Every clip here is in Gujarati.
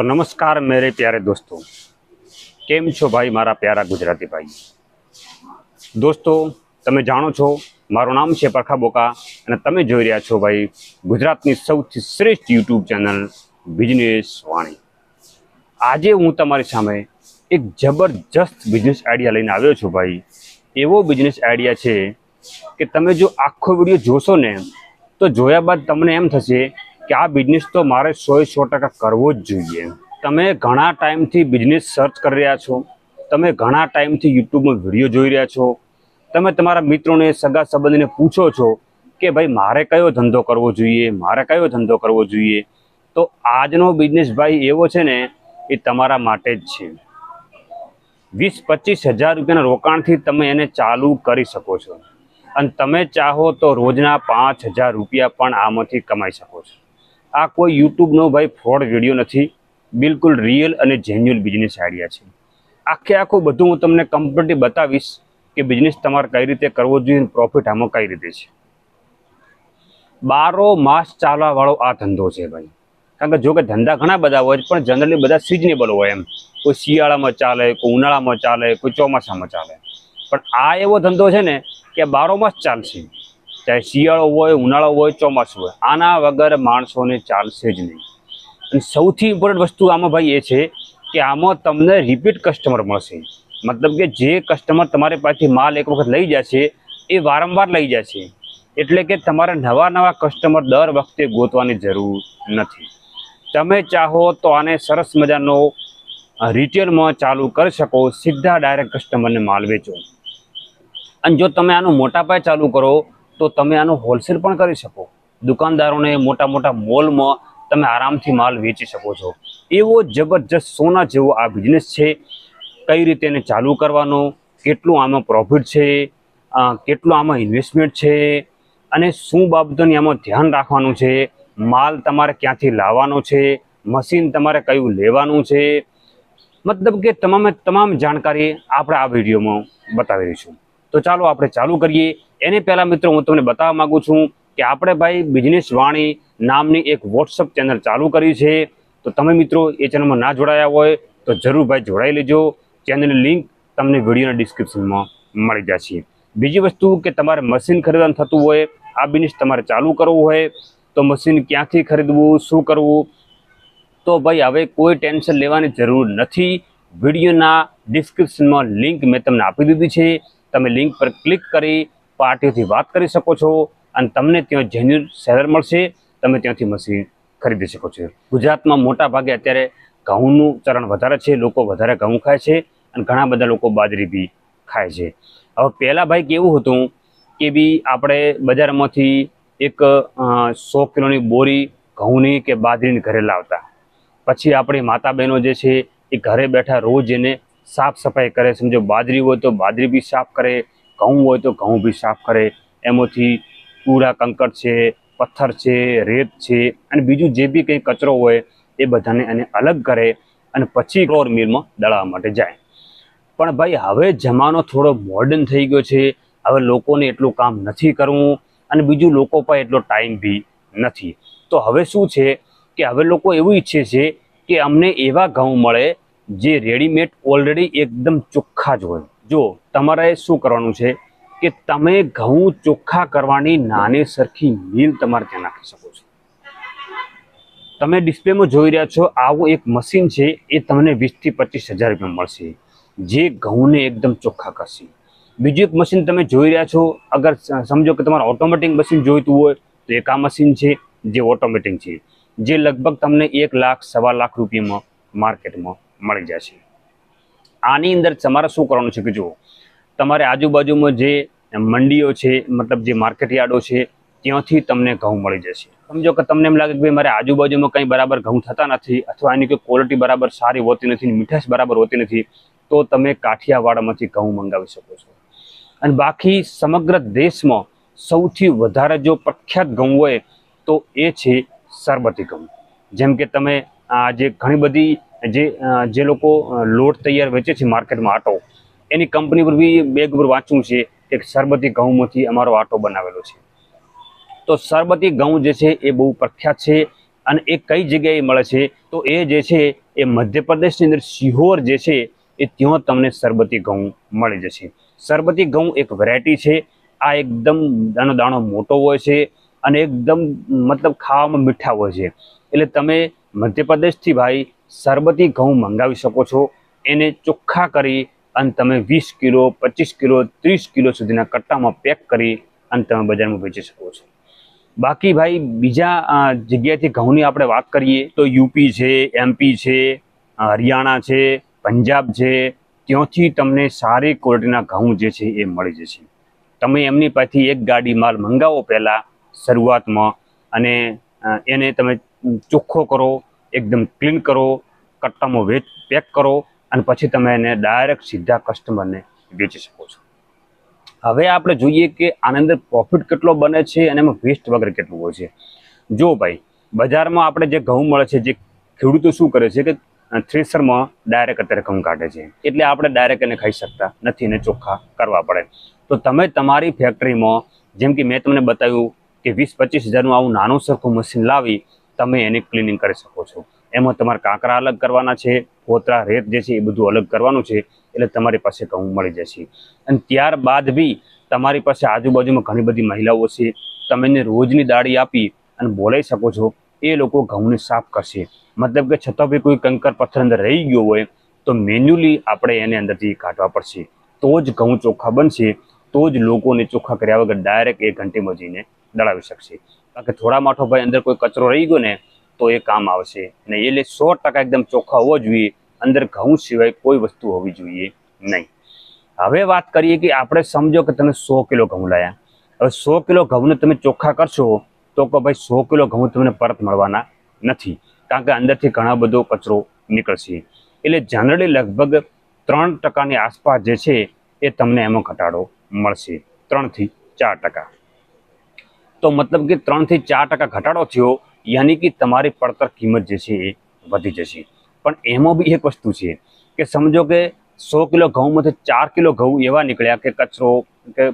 તો નમસ્કાર મેરે પ્યારે દોસ્તો. કેમ છો ભાઈ મારા પ્યારા ગુજરાતી ભાઈ? દોસ્તો, તમે જાણો છો, મારું નામ છે પરખા બોકા અને તમે જોઈ રહ્યા છો ભાઈ ગુજરાતની સૌથી શ્રેષ્ઠ યુટ્યુબ ચેનલ બિઝનેસ વાણી. આજે હું તમારી સામે એક જબરજસ્ત બિઝનેસ આઈડિયા લઈને આવ્યો છું ભાઈ. એવો બિઝનેસ આઈડિયા છે કે તમે જો આખો વીડિયો જોશો ને, તો જોયા બાદ તમને એમ થશે કે આ બિઝનેસ તો મારે સો સો ટકા કરવો જ જોઈએ. તમે ઘણા ટાઈમથી બિઝનેસ સર્ચ કરી રહ્યા છો. તમે ઘણા ટાઈમથી યુટ્યુબમાં વીડિયો જોઈ રહ્યા છો. તમે તમારા મિત્રોને, સગા સંબંધીને પૂછો છો કે ભાઈ, મારે કયો ધંધો કરવો જોઈએ? મારે કયો ધંધો કરવો જોઈએ? તો આજનો બિઝનેસ ભાઈ એવો છે ને, એ તમારા માટે જ છે. વીસ પચીસ હજાર રૂપિયાના રોકાણથી તમે એને ચાલુ કરી શકો છો. અને તમે ચાહો તો રોજના પાંચ હજાર રૂપિયા પણ આમાંથી કમાઈ શકો છો. આ કોઈ યુટ્યુબનો ભાઈ ફ્રોડ વીડિયો નથી. બિલકુલ રિયલ અને જેન્યુઅલ બિઝનેસ આઈડિયા છે. આખે આખું બધું હું તમને કમ્પ્લીટલી બતાવીશ કે બિઝનેસ તમારે કઈ રીતે કરવો જોઈએ પ્રોફિટ આમાં કઈ રીતે છે. બારો માસ ચાલવાવાળો આ ધંધો છે ભાઈ. કારણ કે જો કે ધંધા ઘણા બધા હોય પણ જનરલી બધા સિઝનેબલ હોય એમ. કોઈ શિયાળામાં ચાલે, કોઈ ઉનાળામાં ચાલે, કોઈ ચોમાસામાં ચાલે. પણ આ એવો ધંધો છે ને કે બારો માસ ચાલશે. ચાહે શિયાળો હોય, ઉનાળો હોય, ચોમાસું હોય, આના વગર માણસોને ચાલશે જ નહીં. અને સૌથી ઇમ્પોર્ટન્ટ વસ્તુ આમાં ભાઈ એ છે કે આમાં તમને રિપીટ કસ્ટમર મળશે. મતલબ કે જે કસ્ટમર તમારી પાસેથી માલ એક વખત લઈ જશે, એ વારંવાર લઈ જશે. એટલે કે તમારે નવા નવા કસ્ટમર દર વખતે ગોતવાની જરૂર નથી. તમે ચાહો તો આને સરસ મજાનો રિટેલમાં ચાલુ કરી શકો, સીધા ડાયરેક્ટ કસ્ટમરને માલ વેચો. અને જો તમે આનું મોટા પાયે ચાલુ કરો તો તમે આનું હોલસેલ પણ કરી શકો. દુકાનદારોને મોટા મોટા મોલમાં તમે આરામથી માલ વેચી શકો છો. એવો જબરજસ્ત સોના જેવો આ બિઝનેસ છે. કઈ રીતે એને ચાલુ કરવાનો, કેટલું આમાં પ્રોફિટ છે કેટલું આમાં ઇન્વેસ્ટમેન્ટ છે, અને શું બાબતોની આમાં ધ્યાન રાખવાનું છે, માલ તમારે ક્યાંથી લાવવાનો છે મશીન તમારે કયું લેવાનું છે. મતલબ કે તમામે તમામ જાણકારી આપણે આ વિડીયોમાં બતાવી રહીશું તો ચાલો આપણે ચાલુ કરીએ. એને પહેલાં મિત્રો હું તમને બતાવવા માગું છું કે આપણે ભાઈ બિઝનેસ વાણી નામની એક વોટ્સઅપ ચેનલ ચાલુ કરી છે. તો તમે મિત્રો એ ચેનલમાં ના જોડાયા હોય તો જરૂર ભાઈ જોડાઈ લેજો. ચેનલની લિંક તમને વિડીયોના ડિસ્ક્રિપ્શનમાં મળી જશે. બીજી વસ્તુ કે તમારે મશીન ખરીદવાનું થતું હોય, આ બિઝનેસ તમારે ચાલુ કરવું હોય, તો મશીન ક્યાંથી ખરીદવું, શું કરવું? તો ભાઈ હવે કોઈ ટેન્શન લેવાની જરૂર નથી. વિડીયોના ડિસ્ક્રિપ્શનમાં લિંક મેં તમને આપી દીધી છે. તમે લિંક પર ક્લિક કરી પાર્ટીઓથી વાત કરી શકો છો અને તમને ત્યાં જેન્યુન સેલર મળશે. તમે ત્યાંથી મશીન ખરીદી શકો છો. ગુજરાતમાં મોટા ભાગે અત્યારે ઘઉંનું ચરણ વધારે છે, લોકો વધારે ઘઉં ખાય છે અને ઘણા બધા લોકો બાજરી બી ખાય છે. હવે પહેલાં ભાઈ કેવું હતું કે બી આપણે બજારમાંથી એક સો કિલોની બોરી ઘઉંની કે બાજરીની ઘરે લાવતા. પછી આપણી માતા બહેનો જે છે એ ઘરે બેઠા રોજ એને સાફ સફાઈ કરે સમજો બાજરી હોય તો બાજરી બી સાફ કરે, ઘઉં હોય તો ઘઉં બી સાફ કરે. એમાંથી કૂડા કંકર છે, પથ્થર છે, રેત છે અને બીજું જે બી કંઈ કચરો હોય એ બધાને એને અલગ કરે અને પછી ફ્લોર મિલમાં દળાવવા માટે જાય. પણ ભાઈ, હવે જમાનો થોડો મોડર્ન થઈ ગયો છે. હવે લોકોને એટલું કામ નથી કરવું અને બીજું લોકો પાસે એટલો ટાઈમ બી નથી. તો હવે શું છે કે હવે લોકો એવું ઈચ્છે છે કે અમને એવા ઘઉં મળે જે રેડીમેડ ઓલરેડી એકદમ ચોખ્ખા જ હોય. જો તમારે શું કરવાનું છે કે તમે ઘઉં ચોખ્ખા કરવાની નાની સરખી મિલ તમારે ત્યાં નાખી શકો છો. તમે ડિસ્પ્લેમાં જોઈ રહ્યા છો, આવું એક મશીન છે, એ તમને વીસથી પચીસ હજાર રૂપિયા મળશે, જે ઘઉંને એકદમ ચોખ્ખા કરશે. બીજું એક મશીન તમે જોઈ રહ્યા છો, અગર સમજો કે તમારે ઓટોમેટિક મશીન જોઈતું હોય, તો એક આ મશીન છે, જે ઓટોમેટિક છે, જે લગભગ તમને એક લાખ, સવા લાખ રૂપિયામાં માર્કેટમાં મળી જશે આની અંદર તમારે શું કરવાનું છે કે જુઓ, તમારે આજુબાજુમાં જે મંડીઓ છે, મતલબ જે માર્કેટ યાર્ડો છે, ત્યાંથી તમને ઘઉં મળી જશે. સમજો કે તમને એમ લાગે કે ભાઈ મારે આજુબાજુમાં કંઈ બરાબર ઘઉં થતા નથી અથવા એની કોઈ ક્વોલિટી બરાબર સારી હોતી નથી મીઠાશ બરાબર હોતી નથી, તો તમે કાઠિયાવાડમાંથી ઘઉં મંગાવી શકો છો. અને બાકી સમગ્ર દેશમાં સૌથી વધારે જો પ્રખ્યાત ઘઉં હોય તો એ છે સરબતી ઘઉં. જેમ કે તમે આ જે ઘણી બધી જે જે લોકો લોટ તૈયાર વેચે છે માર્કેટમાં આટો, એની કંપની પર બી બેગ ઉપર વાંચવું છે કે સરબતી ઘઉંમાંથી અમારો આટો બનાવેલો છે. તો સરબતી ઘઉં જે છે એ બહુ પ્રખ્યાત છે અને એ કઈ જગ્યાએ મળે છે? તો એ જે છે એ મધ્યપ્રદેશની અંદર સિહોર જે છે એ ત્યાં તમને સરબતી ઘઉં મળી જશે. સરબતી ઘઉં એક વેરાયટી છે, આ એકદમ દાણો દાણો મોટો હોય છે અને એકદમ મતલબ ખાવામાં મીઠા હોય છે. એટલે તમે મધ્યપ્રદેશથી ભાઈ સરબતી ઘઉં મંગાવી શકો છો. એને ચોખ્ખા કરી અને તમે વીસ કિલો, પચીસ કિલો, ત્રીસ કિલો સુધીના કટ્ટામાં પેક કરી અને તમે બજારમાં વેચી શકો છો. બાકી ભાઈ, બીજા જગ્યાથી ઘઉંની આપણે વાત કરીએ તો યુપી છે, એમપી છે હરિયાણા છે, પંજાબ છે, ત્યાંથી તમને સારી ક્વોલિટીના ઘઉં જે છે એ મળી જશે. તમે એમની પાસેથી એક ગાડી માલ મંગાવો પહેલાં શરૂઆતમાં અને એને તમે ચોખ્ખો કરો એકદમ ક્લીન કરો, કટ્ટામાં વેચ પેક કરો અને પછી તમે એને ડાયરેક્ટ સીધા કસ્ટમરને વેચી શકો છો. હવે આપણે જોઈએ કે આની અંદર પ્રોફિટ કેટલો બને છે અને એમાં વેસ્ટ વગર કેટલું હોય છે. જો ભાઈ, બજારમાં આપણે જે ઘઉં મળે છે, જે ખેડૂતો શું કરે છે કે થ્રેસરમાં ડાયરેક્ટ અત્યારે ઘઉં કાઢે છે. એટલે આપણે ડાયરેક્ટ એને ખાઈ શકતા નથી એને ચોખ્ખા કરવા પડે. તો તમે તમારી ફેક્ટરીમાં જેમ કે મેં તમને બતાવ્યું કે વીસ પચીસ હજારનું આવું નાનું સરખું મશીન લાવી તમે એની ક્લિનિંગ કરી શકો છો. એમાં તમારે કાંકરા અલગ કરવાના છે, કોતરા, રેત જે છે એ બધું અલગ કરવાનું છે, એટલે તમારી પાસે ઘઉં મળી જશે. અને ત્યારબાદ બી તમારી પાસે આજુબાજુમાં ઘણી બધી મહિલાઓ છે તમે એને રોજની દાળી આપી અને બોલાવી શકો છો, એ લોકો ઘઉંને સાફ કરશે. મતલબ કે છતાં બી કોઈ કંકર પથ્થર અંદર રહી ગયો હોય, તો મેન્યુઅલી આપણે એને અંદરથી કાઢવા પડશે. તો જ ઘઉં ચોખ્ખા બનશે, તો જ લોકોને ચોખ્ખા કર્યા વગર ડાયરેક્ટ એ ઘંટી જઈને દળાવી શકશે. કે થોડા માઠો ભાઈ અંદર કોઈ કચરો રહી ગયો ને, તો એ કામ આવશે. ને એટલે સો ટકા એકદમ ચોખ્ખા હોવો જોઈએ. અંદર ઘઉં સિવાય કોઈ વસ્તુ હોવી જોઈએ નહીં. હવે વાત કરીએ કે આપણે સમજો કે તમે સો કિલો ઘઉં લાયા. હવે સો કિલો ઘઉંને તમે ચોખ્ખા કરશો, તો કે ભાઈ સો કિલો ઘઉં તમને પરત મળવાના નથી. કારણ કે અંદરથી ઘણા બધો કચરો નીકળશે. એટલે જનરલી લગભગ ત્રણ ટકાની આસપાસ જે છે એ તમને એમાં ઘટાડો મળશે. ત્રણથી ચાર ટકા. તો મતલબ કે ત્રણથી ચાર ટકા ઘટાડો થયો, યાની કે તમારી પડતર કિંમત જે છે એ વધી જશે. પણ એમાં બી એક વસ્તુ છે કે સમજો કે સો કિલો ઘઉંમાંથી ચાર કિલો ઘઉં એવા નીકળ્યા કે કચરો કે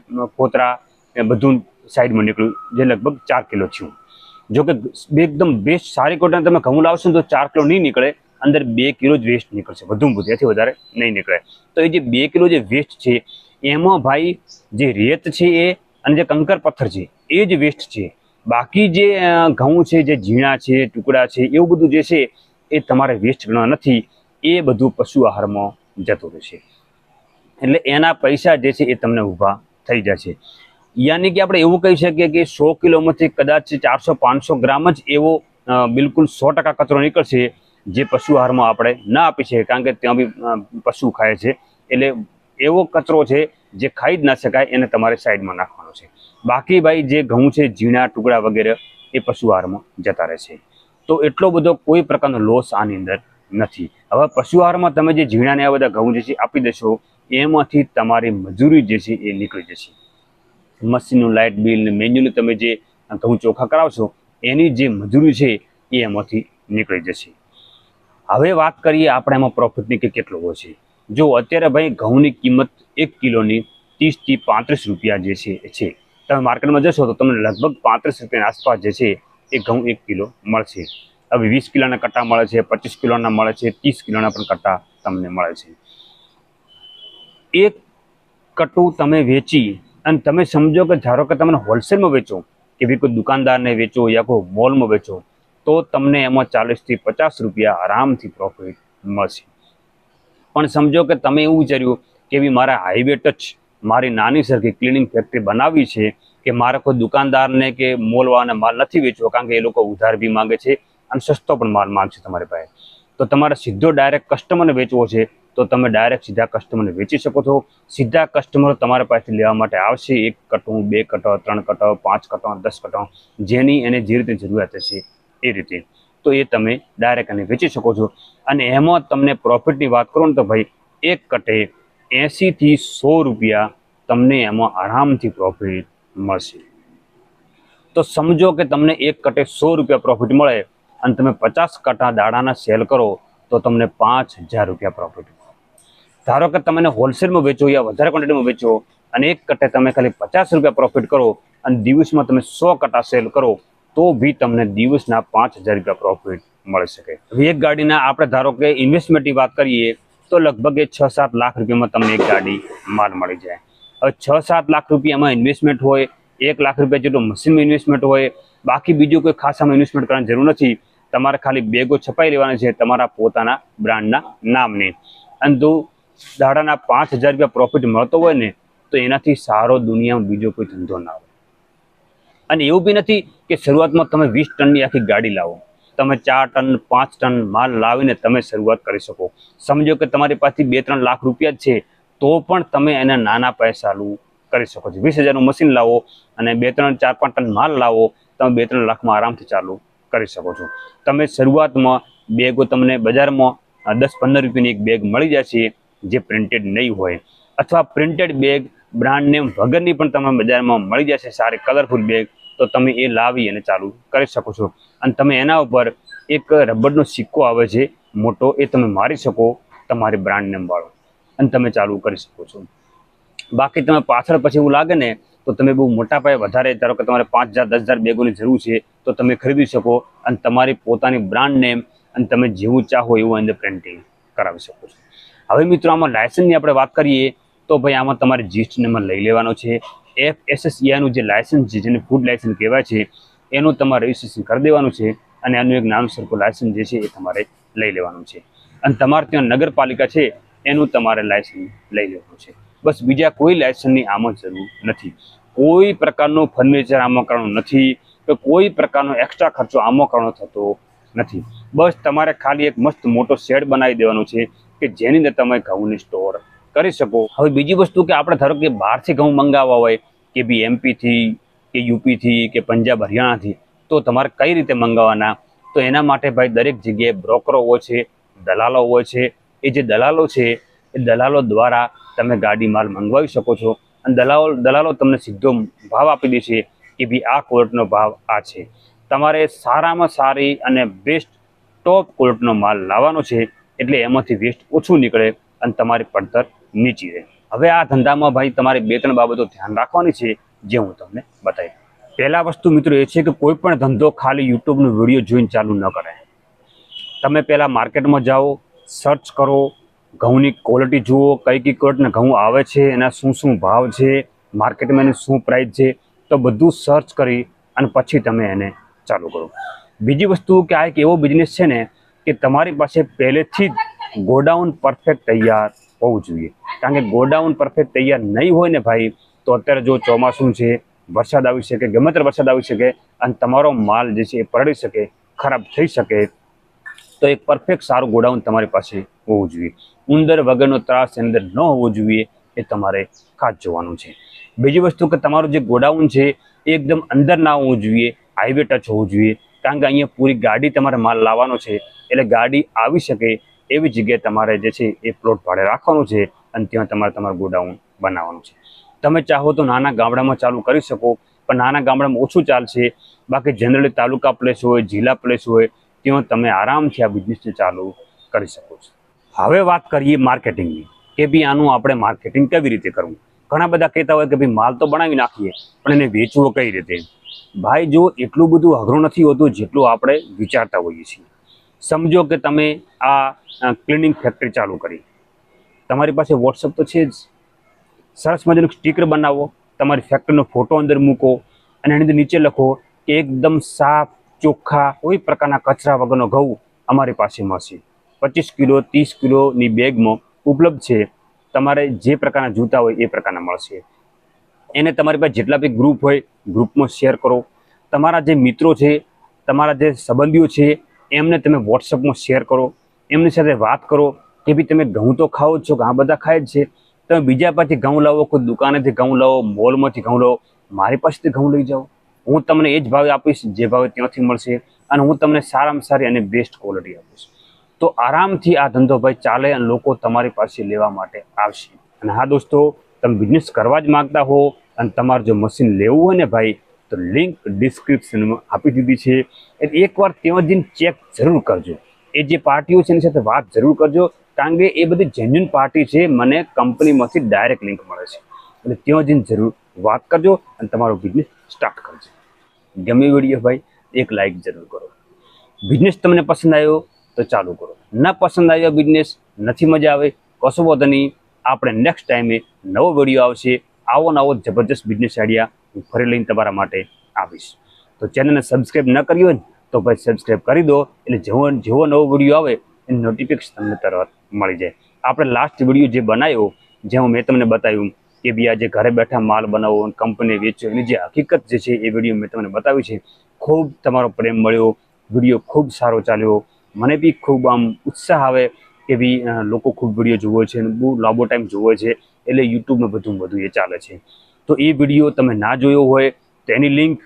કોતરા એ બધું સાઈડમાં નીકળ્યું, જે લગભગ ચાર કિલો થયું. જો કે એકદમ બેસ્ટ સારી ક્વોલિટીના તમે ઘઉં લાવશો તો ચાર કિલો નહીં નીકળે, અંદર બે કિલો જ વેસ્ટ નીકળશે વધુ, એથી વધારે નહીં નીકળે. તો એ જે બે કિલો જે વેસ્ટ છે, એમાં ભાઈ જે રેત છે એ અને જે કંકર પથ્થર છે એ જ વેસ્ટ છે. બાકી જે ઘઉં છે, જે ઝીણા છે, ટુકડા છે, એવું બધું જે છે, એ તમારે વેસ્ટ ગણવા નથી. એ બધું પશુ આહારમાં જતું રહેશે એટલે એના પૈસા જે છે એ તમને ઊભા થઈ જશે યાની કે આપણે એવું કહી શકીએ કે સો કિલોમાંથી કદાચ ચારસો, પાંચસો ગ્રામ જ એવો બિલકુલ સો ટકા કચરો નીકળશે જે પશુ આહારમાં આપણે ના આપી શકીએ. કારણ કે ત્યાં બી પશુ ખાય છે. એટલે એવો કચરો છે જે ખાઈ જ ના શકાય, એને તમારે સાઈડમાં નાખવાનો બાકી ભાઈ જે ઘઉં છે, ઝીણા ટુકડા વગેરે, એ પશુ આહારમાં જતા રહેશે તો એટલો બધો કોઈ પ્રકારનો લોસ આની અંદર નથી. હવે પશુ આહારમાં તમે જે ઝીણાને આ બધા ઘઉં જે છે, આપી દેશો, એમાંથી તમારી મજૂરી જે છે, એ નીકળી જશે. મશીનનું લાઇટ બિલ ને તમે જે ઘઉં ચોખ્ખા કરાવશો, એની જે મજૂરી છે, એ એમાંથી નીકળી જશે. હવે વાત કરીએ આપણે એમાં પ્રોફિટની કે કેટલો હોય છે. જો અત્યારે ભાઈ ઘઉંની કિંમત એક કિલોની ત્રીસથી પાંત્રીસ રૂપિયા જે છે છે. તમે માર્કેટમાં જશો તો તમને લગભગ પાંત્રીસ રૂપિયાની આસપાસ જે છે એ ઘઉં એક કિલો મળશે. હવે વીસ કિલોના કટ્ટા મળે છે, પચીસ કિલોના મળે છે, ત્રીસ કિલોના પણ કટ્ટા તમને મળે છે. એક કટું તમે વેચી અને તમે સમજો કે ધારો કે તમે હોલસેલમાં વેચો કે ભાઈ કોઈ દુકાનદારને વેચો યા કોઈ મોલમાં વેચો, તો તમને એમાં ચાલીસથી પચાસ રૂપિયા આરામથી પ્રોફિટ મળશે. પણ સમજો કે તમે એવું વિચાર્યું કે ભાઈ મારા હાઈવે ટચ મારી નાની સરખી ક્લિનિંગ ફેક્ટરી બનાવવી છે કે મારા કોઈ દુકાનદારને કે મોલવાને માલ નથી વેચવો, કારણ કે એ લોકો ઉધાર બી માંગે છે અને સસ્તો પણ માલ માગશે તમારી પાસે. તો તમારે સીધો ડાયરેક્ટ કસ્ટમરને વેચવો છે, તો તમે ડાયરેક્ટ સીધા કસ્ટમરને વેચી શકો છો. સીધા કસ્ટમર તમારા પાસેથી લેવા માટે આવશે, એક કટું બે કટો ત્રણ કટો પાંચ કટો દસ કટો જેની એને જે રીતે જરૂરિયાત હશે એ રીતે. તો એ તમે ડાયરેક્ટ એને વેચી શકો છો. અને એમાં તમને પ્રોફિટની વાત કરો ને તો ભાઈ, એક કટે એંસીથી સો રૂપિયા તમને એમાં આરામથી પ્રોફિટ મળશે. તો સમજો કે તમને એક કટે સો રૂપિયા પ્રોફિટ મળે અને તમે પચાસ કટા દાડાના સેલ કરો તો તમને પાંચ હજાર રૂપિયા પ્રોફિટ ધારો કે તમે હોલસેલમાં વેચો યા વધારે ક્વોન્ટિટીમાં વેચો અને એક કટે તમે ખાલી પચાસ રૂપિયા પ્રોફિટ કરો અને દિવસમાં તમે સો કટા સેલ કરો, તો બી તમને દિવસના પાંચ હજાર રૂપિયા પ્રોફિટ મળી શકે. એક ગાડીના આપણે ધારો કે ઇન્વેસ્ટમેન્ટની વાત કરીએ તો લગભગ એ છ સાત લાખ રૂપિયામાં તમને એક ગાડી માલ મળી જાય. હવે છ સાત લાખ રૂપિયામાં ઇન્વેસ્ટમેન્ટ હોય, એક લાખ રૂપિયા જેટલું મશીનમાં ઇન્વેસ્ટમેન્ટ હોય, બાકી બીજું કોઈ ખાસામાં ઇન્વેસ્ટમેન્ટ કરવાની જરૂર નથી. તમારે ખાલી બેગો છપાઈ લેવાના છે તમારા પોતાના બ્રાન્ડના નામની. અને જો દાડાના પાંચ હજાર રૂપિયા પ્રોફિટ મળતો હોય ને, તો એનાથી સારો દુનિયામાં બીજો કોઈ ધંધો ના હોય. અને એવું બી નથી કે શરૂઆતમાં તમે વીસ ટનની આખી ગાડી લાવો. તમે ચાર ટન, પાંચ ટન માલ લાવીને તમે શરૂઆત કરી શકો. સમજો કે તમારી પાસે બે, ત્રણ લાખ રૂપિયા છે, તો પણ તમે એને નાના પૈસા કરી શકો છો. વીસ હજારનું મશીન લાવો અને બે, ત્રણ, ચાર, પાંચ ટન માલ લાવો, તમે બે, ત્રણ લાખમાં આરામથી ચાલુ કરી શકો છો. તમે શરૂઆતમાં બેગો તમને બજારમાં દસ, પંદર રૂપિયાની એક બેગ મળી જશે, જે પ્રિન્ટેડ નહીં હોય. અથવા પ્રિન્ટેડ બેગ બ્રાન્ડ નેમ વગરની પણ તમને બજારમાં મળી જશે, સારી કલરફુલ બેગ તો તમે એ લાવી અને ચાલુ કરી શકો છો. અને તમે એના ઉપર એક રબરનો સિક્કો આવે છે, મોટો, એ તમે મારી શકો, તમારી બ્રાન્ડ નેમ વાળો. અને તમે ચાલુ કરી શકો છો. બાકી તમે પાછળ પછી એવું લાગે ને, તો તમે બહુ મોટા પાયે વધારે, ધારો કે તમારે પાંચ હજાર, દસ હજાર બેગોની જરૂર છે, તો તમે ખરીદી શકો અને તમારી પોતાની બ્રાન્ડ નેમ અને તમે જેવું ચાહો એવું અંદર પ્રિન્ટિંગ કરાવી શકો છો. હવે મિત્રો, આમાં લાયસન્સની આપણે વાત કરીએ, તો ભાઈ આમાં તમારે જીએસટી નંબર લઈ લેવાનો છે એફ એસએસસીઆઈનું જે લાયસન્સ છે, જેને ફૂડ લાયસન્સ કહેવાય છે, એનું તમારે રજીસ્ટ્રેશન કરી દેવાનું છે અને આનું એક નામ સરખું લાયસન્સ જે છે એ તમારે લઈ લેવાનું છે. અને તમારે ત્યાં નગરપાલિકા છે, એનું તમારે લાયસન્સ લઈ લેવાનું છે. બસ બીજા કોઈ લાયસન્સની આમાં જરૂર નથી. કોઈ પ્રકારનું ફર્નિચર આમાં કરવાનું નથી કે કોઈ પ્રકારનો એક્સ્ટ્રા ખર્ચો આમાં કરવાનો થતો નથી. બસ તમારે ખાલી એક મસ્ત મોટો શેડ બનાવી દેવાનો છે કે જેની અંદર તમે ઘઉંની સ્ટોર કરી શકો. હવે બીજી વસ્તુ કે આપણે ધારો કે બહારથી ઘઉં મંગાવવા હોય કે બી એમપીથી કે યુપીથી કે પંજાબ હરિયાણાથી, તો તમારે કઈ રીતે મંગાવવાના? તો એના માટે ભાઈ દરેક જગ્યાએ બ્રોકરો હોય છે, દલાલો હોય છે. એ જે દલાલો છે, એ દલાલો દ્વારા તમે ગાડી માલ મંગવાવી શકો છો. અને દલાલો દલાલો તમને સીધો ભાવ આપી દેશે કે ભાઈ આ ક્વોલિટીનો ભાવ આ છે. તમારે સારામાં સારી અને બેસ્ટ ટોપ ક્વોલિટીનો માલ લાવવાનો છે, એટલે એમાંથી વેસ્ટ ઓછું નીકળે અને તમારી પડતર નીચી રહે. હવે આ ધંધામાં ભાઈ તમારે બે ત્રણ બાબતો ધ્યાન રાખવાની છે, જે હું તમને બતાવી પહેલા વસ્તુ મિત્રો એ છે કે કોઈ પણ ધંધો ખાલી યુટ્યુબનો વીડિયો જોઈને ચાલુ ન કરાય તમે પહેલાં માર્કેટમાં જાઓ સર્ચ કરો, ઘઉંની ક્વોલિટી જુઓ, કઈ કઈ ક્વોલિટીના ઘઉં આવે છે, એના શું શું ભાવ છે, માર્કેટમાં એની શું પ્રાઇસ છે, તો બધું સર્ચ કરી અને પછી તમે એને ચાલુ કરો. બીજી વસ્તુ કે આ એક એવો બિઝનેસ છે ને કે તમારી પાસે પહેલેથી જ ગોડાઉન પરફેક્ટ તૈયાર હોવું જોઈએ. કારણ કે ગોડાઉન પરફેક્ટ તૈયાર નહીં હોય ને ભાઈ, તો અત્યારે જો ચોમાસું છે, વરસાદ આવી શકે, ગમે ત્યારે વરસાદ આવી શકે, અને તમારો માલ જે છે એ પલળી શકે, ખરાબ થઈ શકે, તો એક પરફેક્ટ સારું ગોડાઉન તમારી પાસે હોવું જોઈએ. ઉંદર વગરનો ત્રાસ એની અંદર ન હોવો જોઈએ, એ તમારે ખાસ જોવાનું છે. બીજી વસ્તુ કે તમારું જે ગોડાઉન છે, એ એકદમ અંદર ના હોવું જોઈએ હાઈવે ટચ હોવું જોઈએ. કારણ કે અહીંયા પૂરી ગાડી તમારે માલ લાવવાનો છે, એટલે ગાડી આવી શકે એવી જગ્યાએ તમારે જે છે એ પ્લોટ ભાડે રાખવાનું છે અને ત્યાં તમારે તમારું ગોડાઉન બનાવવાનું છે. તમે ચાહો તો નાના ગામડામાં ચાલુ કરી શકો, પણ નાના ગામડામાં ઓછું ચાલશે. બાકી જનરલી તાલુકા પ્લેસ હોય, જિલ્લા પ્લેસ હોય, ત્યાં તમે આરામથી આ બિઝનેસને ચાલુ કરી શકો છો. હવે વાત કરીએ માર્કેટિંગની કે ભાઈ આનું આપણે માર્કેટિંગ કેવી રીતે કરવું? ઘણા બધા કહેતા હોય કે ભાઈ માલ તો બનાવી નાખીએ, પણ એને વેચવો કઈ રીતે? ભાઈ, જો એટલું બધું અઘરું નથી હોતું જેટલું આપણે વિચારતા હોઈએ છીએ. સમજો કે તમે આ ક્લિનિંગ ફેક્ટરી ચાલુ કરી. તમારી પાસે વોટ્સઅપ તો છે જ. સરસ મજાનું સ્ટીકર બનાવો. તમારી ફેક્ટરીનો ફોટો અંદર મૂકો અને એની અંદર નીચે લખો કે એકદમ સાફ, ચોખ્ખા, કોઈ પ્રકારના કચરા વગરનો ઘઉં અમારી પાસે મળશે. પચીસ કિલો, ત્રીસ કિલોની બેગમાં ઉપલબ્ધ છે. તમારે જે પ્રકારના જૂતા હોય એ પ્રકારના મળશે. એને તમારી પાસે જેટલા બી ગ્રુપ હોય ગ્રુપમાં શેર કરો. તમારા જે મિત્રો છે, તમારા જે સંબંધીઓ છે એમને તમે વોટ્સઅપમાં શેર કરો, એમની સાથે વાત કરો, કે ભાઈ તમે ઘઉં તો ખાઓ છો ઘણા બધા ખાય જ છે. તમે બીજા પાસેથી ઘઉં લાવો, કોઈ દુકાનેથી ઘઉં લાવો, મોલમાંથી ઘઉં લાવો, મારી પાસેથી ઘઉં લઈ જાઓ. હું તમને એ જ ભાવે આપીશ, જે ભાવે ત્યાંથી મળશે, અને હું તમને સારામાં સારી અને બેસ્ટ ક્વોલિટી આપીશ. તો આરામથી આ ધંધો ભાઈ ચાલે અને લોકો તમારી પાસે લેવા માટે આવશે. અને હા દોસ્તો, તમે બિઝનેસ કરવા જ માગતા હો, અને તમારે જો મશીન લેવું હોય ને ભાઈ, તો લિંક ડિસ્ક્રિપ્શનમાં આપી દીધી છે. એટલે એકવાર ત્યાં જઈને ચેક જરૂર કરજો. એ જે પાર્ટીઓ છે એની સાથે વાત જરૂર કરજો. કારણ કે એ બધી જેન્યુન પાર્ટી છે, મને કંપનીમાંથી ડાયરેક્ટ લિંક મળે છે. એટલે ત્યાં જઈને જરૂર વાત કરજો અને તમારો બિઝનેસ સ્ટાર્ટ કરજો. ગમે વીડિયો ભાઈ એક લાઈક જરૂર કરો. બિઝનેસ તમને પસંદ આવ્યો, તો ચાલુ કરો. ન પસંદ આવ્યો બિઝનેસ નથી મજા આવે, કશો વાંધો નહીં. આપણે નેક્સ્ટ ટાઈમે નવો વીડિયો આવશે. આવો નવો જબરજસ્ત બિઝનેસ આઈડિયા હું ફરી લઈને તમારા માટે આવીશ. તો ચેનલને સબસ્ક્રાઈબ ન કરી હોય તો ભાઈ સબસ્ક્રાઈબ કરી દો. એટલે જેવો જેવો નવો વીડિયો આવે, એની નોટિફિકેશન તમને તરત મળી જાય. આપણે લાસ્ટ વીડિયો જે બનાવ્યો જેમાં મેં તમને બતાવ્યું, કે બી આજે ઘરે બેઠા માલ બનાવો કંપની વેચો એની જે હકીકત જે છે, એ વીડિયો મેં તમને બતાવ્યું છે. ખૂબ તમારો પ્રેમ મળ્યો વીડિયો ખૂબ સારો ચાલ્યો. મને બી ખૂબ આમ ઉત્સાહ આવે કે બી લોકો ખૂબ વીડિયો જુએ છે અને બહુ લાંબો ટાઈમ જુએ છે, એટલે યુટ્યુબમાં બધું બધું એ ચાલે છે. તો એ વીડિયો તમે ના જોયો હોય, તો એની લિંક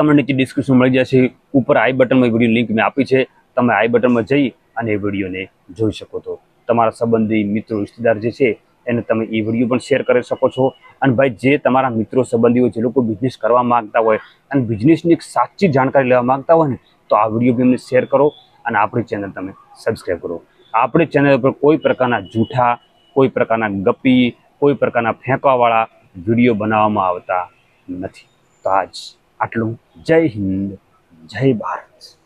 તમને નીચે ડિસ્ક્રિપ્શન મળી જશે. ઉપર આઈ બટનમાં વીડિયો લિંક મેં આપી છે. તમે આઈ બટનમાં જઈ અને એ વિડીયોને જોઈ શકો છો. તમારા સંબંધી મિત્રો, રિશ્તેદાર જે છે, એને તમે એ વીડિયો પણ શેર કરી શકો છો. અને ભાઈ, જે તમારા મિત્રો, સંબંધીઓ, જે લોકો બિઝનેસ કરવા માંગતા હોય અને બિઝનેસની એક સાચી જાણકારી લેવા માંગતા હોય ને, તો આ વીડિયો બી એમને શેર કરો અને આપણી ચેનલ તમે સબસ્ક્રાઈબ કરો. આપણી ચેનલ પર કોઈ પ્રકારના જૂઠા, કોઈ પ્રકારના ગપ્પી, કોઈ પ્રકારના ફેંકવાવાળા વીડિયો બનાવવામાં આવતા નથી. તો આજ આટલું જય હિન્દ જય ભારત.